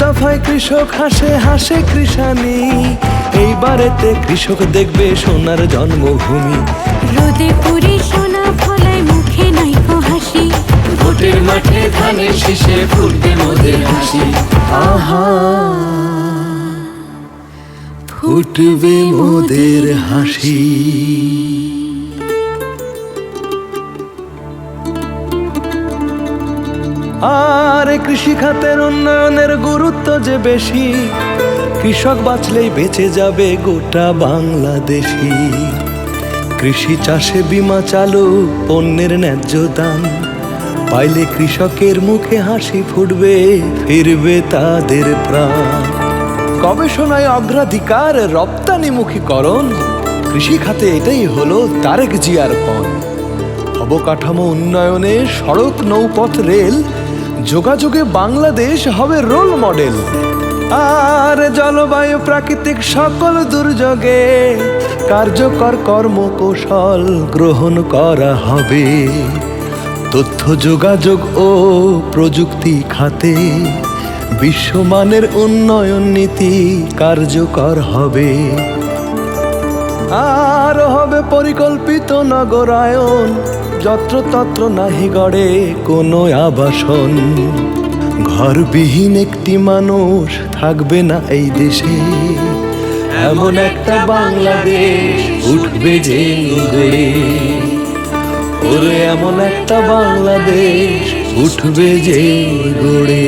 মুনাফায় কৃষক হাসে হাসে কৃষানি এইবারেতে কৃষক দেখবে সোনার জন্মভূমি। রোদে পুরি সোনা ফলায় মুখে নাইকো হাসি। ভোটের মাঠে ধানের শীষে ফুটবে মোদের হাসি। আহা! ফুটবে মোদের হাসি। আর কৃষি খাতের উন্নয়নের গুরুত্ব যে বেশি, কৃষক বাঁচলেই বেঁচে যাবে গোটা বাংলাদেশি কৃষি চাষে বিমা চালু, পণ্যের ন্যায্য দাম, পাইলে কৃষকের মুখে হাসি ফুটবে, ফিরবে তাদের প্রাণ। গবেষণায় অগ্রাধিকার, রপ্তানিমুখীকরণ, কৃষি খাতে এটাই হলো তারেক জিয়ার পণ। অবকাঠামো উন্নয়নে সড়ক, নৌপথ, রেল যোগাযোগে বাংলাদেশ হবে রোল মডেল। আর জলবায়ু প্রাকৃতিক সকল দুর্যোগে কার্যকর কর্মকৌশল গ্রহণ করা হবে। তথ্য যোগাযোগ ও প্রযুক্তি খাতে বিশ্বমানের উন্নয়ন নীতি কার্যকর হবে। আর হবে পরিকল্পিত নগরায়ন যত্রতত্র নাহি গড়ে কোনো আবাসন। ঘরবিহীন একটি মানুষ থাকবে না এই দেশে। এমন একটা বাংলাদেশ উঠবে যে গড়ে ওরে, এমন একটা বাংলাদেশ উঠবে যে গড়ে